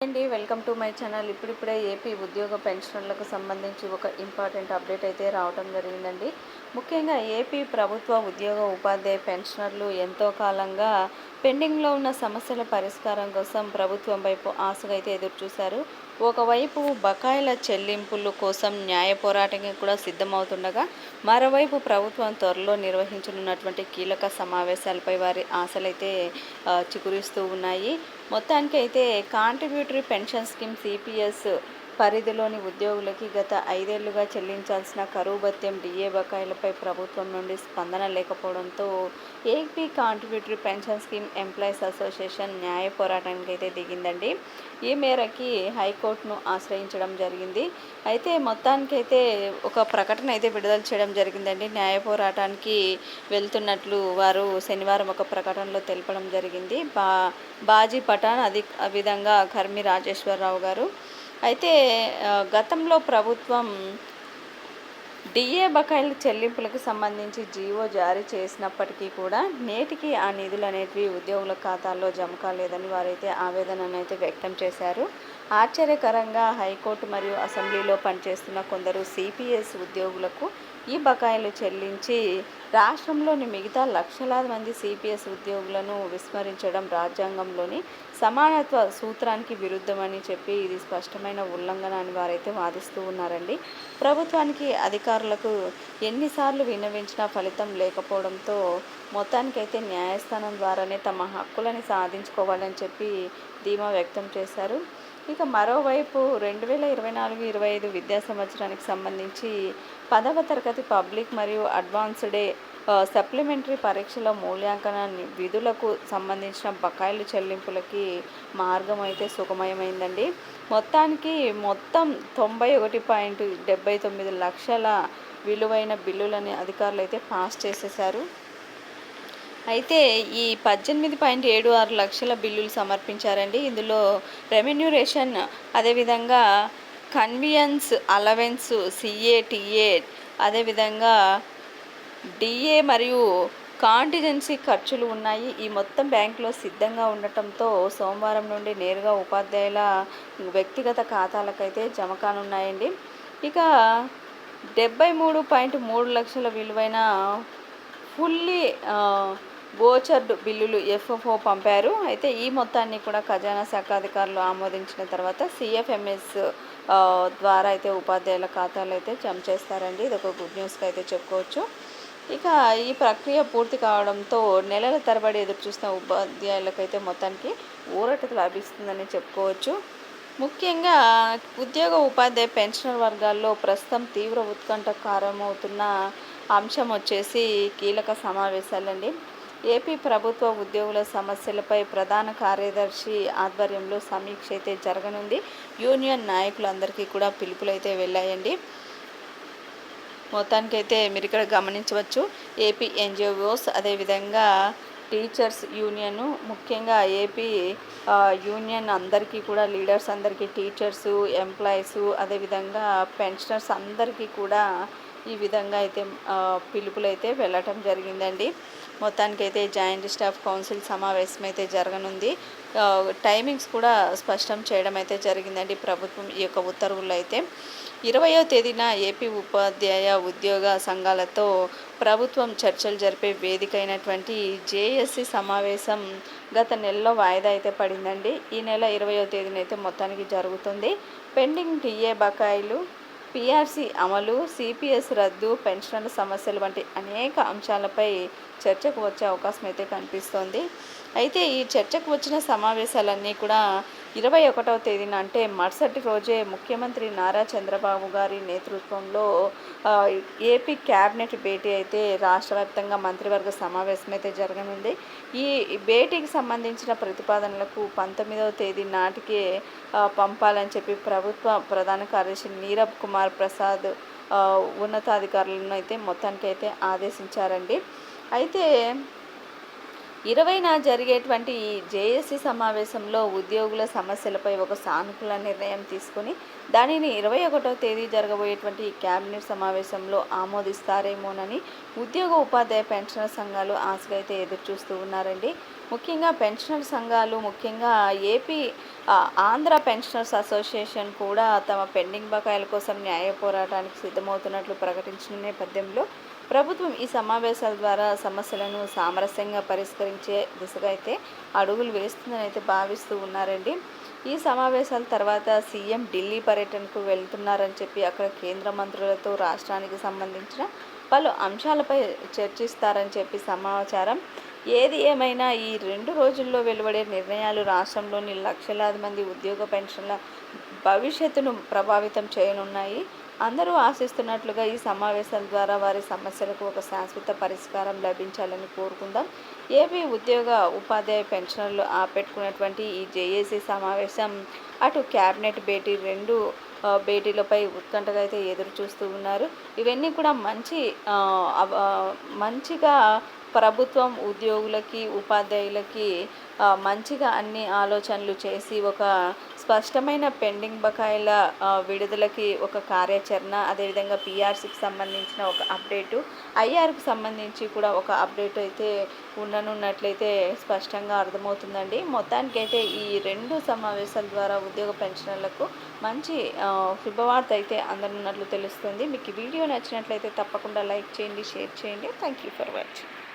అండి welcome to my channel. ఇప్పుడిప్పుడే AP ఉద్యోగ పెన్షన్లకు సంబంధించి ఒక ఇంపార్టెంట్ అప్డేట్ అయితే రావడం జరిగిందండి. ముఖ్యంగా ఏపీ ప్రభుత్వ ఉద్యోగ ఉపాధ్యాయ పెన్షనర్లు ఎంతో కాలంగా పెండింగ్లో ఉన్న సమస్యల పరిష్కారం కోసం ప్రభుత్వం వైపు ఆశగా అయితే ఎదురుచూశారు. ఒకవైపు బకాయిల చెల్లింపుల కోసం న్యాయ పోరాటానికి కూడా సిద్ధమవుతుండగా మరోవైపు ప్రభుత్వం త్వరలో నిర్వహించనున్నటువంటి కీలక సమావేశాలపై వారి ఆశలైతే చిగురిస్తూ ఉన్నాయి. మొత్తానికి అయితే కాంట్రిబ్యూటరీ పెన్షన్ స్కీమ్ సిపిఎస్ పరిధిలోని ఉద్యోగులకి గత ఐదేళ్ళుగా చెల్లించాల్సిన కరువు భత్యం డిఏ బకాయిలపై ప్రభుత్వం నుండి స్పందన లేకపోవడంతో AP contributory pension scheme employees association న్యాయ పోరాటానికి అయితే దిగిందండి. ఈ మేరకి హైకోర్టును ఆశ్రయించడం జరిగింది. అయితే మొత్తానికైతే ఒక ప్రకటన అయితే విడుదల చేయడం జరిగిందండి. న్యాయ పోరాటానికి వెళ్తున్నట్లు వారు శనివారం ఒక ప్రకటనలో తెలపడం జరిగింది. బా బాజీ పఠాన్ అది విధంగా కర్మి రాజేశ్వరరావు గారు అయితే గతంలో ప్రభుత్వం డిఏ బకాయిల చెల్లింపులకు సంబంధించి జీవో జారీ చేసినప్పటికీ కూడా నేటికి ఆ నిధులు అనేటివి ఉద్యోగుల ఖాతాల్లో జమ కాలేదని వారైతే ఆవేదననైతే వ్యక్తం చేశారు. ఆశ్చర్యకరంగా హైకోర్టు మరియు అసెంబ్లీలో పనిచేస్తున్న కొందరు సిపిఎస్ ఉద్యోగులకు ఈ బకాయిలు చెల్లించి రాష్ట్రంలోని మిగతా లక్షలాది మంది సిపిఎస్ ఉద్యోగులను విస్మరించడం రాజ్యాంగంలోని సమానత్వ సూత్రానికి విరుద్ధమని చెప్పి ఇది స్పష్టమైన ఉల్లంఘన అని వారైతే వాదిస్తూ ఉన్నారండి. ప్రభుత్వానికి అధికారులకు ఎన్నిసార్లు విన్నవించినా ఫలితం లేకపోవడంతో మొత్తానికైతే న్యాయస్థానం ద్వారానే తమ హక్కులని సాధించుకోవాలని చెప్పి ధీమా వ్యక్తం చేశారు. ఇక మరోవైపు రెండు వేల ఇరవై నాలుగు ఇరవై ఐదు విద్యా సంవత్సరానికి సంబంధించి పదవ తరగతి పబ్లిక్ మరియు అడ్వాన్స్డే సప్లిమెంటరీ పరీక్షల మూల్యాంకన విధులకు సంబంధించిన బకాయిలు చెల్లింపులకి మార్గం అయితే సుగమయమైందండి. మొత్తానికి మొత్తం తొంభై ఒకటి పాయింట్ డెబ్బై తొమ్మిది లక్షల విలువైన బిల్లులని అధికారులు అయితే పాస్ చేసేశారు. అయితే ఈ పద్దెనిమిది పాయింట్ ఏడు ఆరు లక్షల బిల్లులు సమర్పించారండి. ఇందులో రెమ్యూనరేషన్ అదేవిధంగా కన్వియన్స్ అలవెన్స్ సిఏటిఏ అదేవిధంగా డిఏ మరియు కాంటిజెన్సీ ఖర్చులు ఉన్నాయి. ఈ మొత్తం బ్యాంకులో సిద్ధంగా ఉండటంతో సోమవారం నుండి నేరుగా ఉపాధ్యాయుల వ్యక్తిగత ఖాతాలకైతే జమ కానున్నాయండి. ఇక డెబ్బై మూడు పాయింట్ మూడు లక్షల విలువైన ఫుల్లీ గోచర్డ్ బిల్లులు ఎఫ్ఎఫ్ఓ పంపారు. అయితే ఈ మొత్తాన్ని కూడా ఖజానా శాఖ అధికారులు ఆమోదించిన తర్వాత సిఎఫ్ఎంఎస్ ద్వారా అయితే ఉపాధ్యాయుల ఖాతాలు అయితే జమ చేస్తారండి. ఇది ఒక గుడ్ న్యూస్గా అయితే చెప్పుకోవచ్చు. ఇక ఈ ప్రక్రియ పూర్తి కావడంతో నెలల తరబడి ఎదురు చూస్తున్న ఉపాధ్యాయులకైతే మొత్తానికి ఊరట లభిస్తుందని చెప్పుకోవచ్చు. ముఖ్యంగా ఉద్యోగ ఉపాధ్యాయ పెన్షనర్ వర్గాల్లో ప్రస్తుతం తీవ్ర ఉత్కంఠ కారణమవుతున్న అంశం వచ్చేసి కీలక సమావేశాలండి. ఏపీ ప్రభుత్వ ఉద్యోగుల సమస్యలపై ప్రధాన కార్యదర్శి ఆధ్వర్యంలో సమీక్ష అయితే జరగనుంది. యూనియన్ నాయకులందరికీ కూడా పిలుపులు అయితే వెళ్ళాయండి మొత్తానికైతే మీరు ఇక్కడ గమనించవచ్చు. ఏపీ ఎన్జిఓస్ అదేవిధంగా టీచర్స్ యూనియన్ ముఖ్యంగా ఏపీ యూనియన్ అందరికీ కూడా లీడర్స్ అందరికీ టీచర్సు ఎంప్లాయీసు అదేవిధంగా పెన్షనర్స్ అందరికీ కూడా ఈ విధంగా అయితే పిలుపులు అయితే వెళ్ళటం జరిగిందండి. మొత్తానికైతే జాయింట్ స్టాఫ్ కౌన్సిల్ సమావేశం అయితే జరగనుంది టైమింగ్స్ కూడా స్పష్టం చేయడం అయితే జరిగిందండి ప్రభుత్వం ఈ యొక్క ఉత్తర్వుల్లో అయితే ఇరవయో తేదీన ఏపీ ఉపాధ్యాయ ఉద్యోగ సంఘాలతో ప్రభుత్వం చర్చలు జరిపే వేదిక అయినటువంటి జేఎస్సి సమావేశం గత నెలలో వాయిదా అయితే పడిందండి. ఈ నెల ఇరవయో తేదీన అయితే మొత్తానికి జరుగుతుంది. పెండింగ్ టీఏ బకాయిలు పిఆర్సీ అమలు సిపిఎస్ రద్దు పెన్షన్ల సమస్యలు వంటి అనేక అంశాలపై చర్చకు వచ్చే అవకాశం అయితే కనిపిస్తోంది. అయితే ఈ చర్చకు వచ్చిన సమావేశాలన్నీ కూడా ఇరవై ఒకటవ తేదీన అంటే మరుసటి రోజే ముఖ్యమంత్రి నారా చంద్రబాబు గారి నేతృత్వంలో ఏపీ క్యాబినెట్ భేటీ అయితే రాష్ట్ర వ్యాప్తంగా మంత్రివర్గ సమావేశం అయితే జరగనుంది. ఈ భేటీకి సంబంధించిన ప్రతిపాదనలకు పంతొమ్మిదవ తేదీ నాటికే పంపాలని చెప్పి ప్రభుత్వ ప్రధాన కార్యదర్శి నీరబ్ కుమార్ ప్రసాద్ ఉన్నతాధికారులను అయితే మొత్తానికి అయితే ఆదేశించారండి. అయితే ఇరవైన జరిగేటువంటి ఈ జేఏసీ సమావేశంలో ఉద్యోగుల సమస్యలపై ఒక సానుకూల నిర్ణయం తీసుకుని దానిని ఇరవై ఒకటో తేదీ జరగబోయేటువంటి ఈ కేబినెట్ సమావేశంలో ఆమోదిస్తారేమోనని ఉద్యోగ ఉపాధ్యాయ పెన్షనర్ సంఘాలు ఆశగా అయితే ఎదురు చూస్తూ ఉన్నారండి. ముఖ్యంగా పెన్షనర్ సంఘాలు ముఖ్యంగా ఏపీ ఆంధ్ర పెన్షనర్స్ అసోసియేషన్ కూడా తమ పెండింగ్ బకాయిల కోసం న్యాయ పోరాటానికి సిద్ధమవుతున్నట్లు ప్రకటించిన నేపథ్యంలో ప్రభుత్వం ఈ సమావేశాల ద్వారా సమస్యలను సామరస్యంగా పరిష్కరించే దిశగా అయితే అడుగులు వేస్తుందని అయితే భావిస్తూ ఉన్నారండి. ఈ సమావేశాల తర్వాత సీఎం ఢిల్లీ పర్యటనకు వెళ్తున్నారని చెప్పి అక్కడ కేంద్ర మంత్రులతో రాష్ట్రానికి సంబంధించిన పలు అంశాలపై చర్చిస్తారని చెప్పి సమాచారం. ఏది ఏమైనా ఈ రెండు రోజుల్లో వెలువడే నిర్ణయాలు రాష్ట్రంలోని లక్షలాది మంది ఉద్యోగ పెన్షన్ల భవిష్యత్తును ప్రభావితం చేయనున్నాయి. అందరూ ఆశిస్తున్నట్లుగా ఈ సమావేశాల ద్వారా వారి సమస్యలకు ఒక శాశ్వత పరిష్కారం లభించాలని కోరుకుందాం. ఏపీ ఉద్యోగ ఉపాధ్యాయ పెన్షనర్లు ఆపెట్టుకున్నటువంటి ఈ జేఏసీ సమావేశం అటు క్యాబినెట్ భేటీ రెండు భేటీలపై ఉత్కంఠగా అయితే ఎదురు చూస్తూ ఉన్నారు. ఇవన్నీ కూడా మంచి అవ- మంచిగా ప్రభుత్వం ఉద్యోగులకి ఉపాధ్యాయులకి మంచిగా అన్ని ఆలోచనలు చేసి ఒక స్పష్టమైన పెండింగ్ బకాయిల విడుదలకి ఒక కార్యాచరణ అదేవిధంగా పీఆర్సీకి సంబంధించిన ఒక అప్డేటు ఐఆర్కి సంబంధించి కూడా ఒక అప్డేట్ అయితే ఉండనున్నట్లయితే స్పష్టంగా అర్థమవుతుందండి. మొత్తానికైతే ఈ రెండు సమావేశాల ద్వారా ఉద్యోగ పెన్షనర్లకు మంచి శుభవార్త అయితే అందనున్నట్లు తెలుస్తుంది. మీకు వీడియో నచ్చినట్లయితే తప్పకుండా లైక్ చేయండి షేర్ చేయండి. Thank you for watching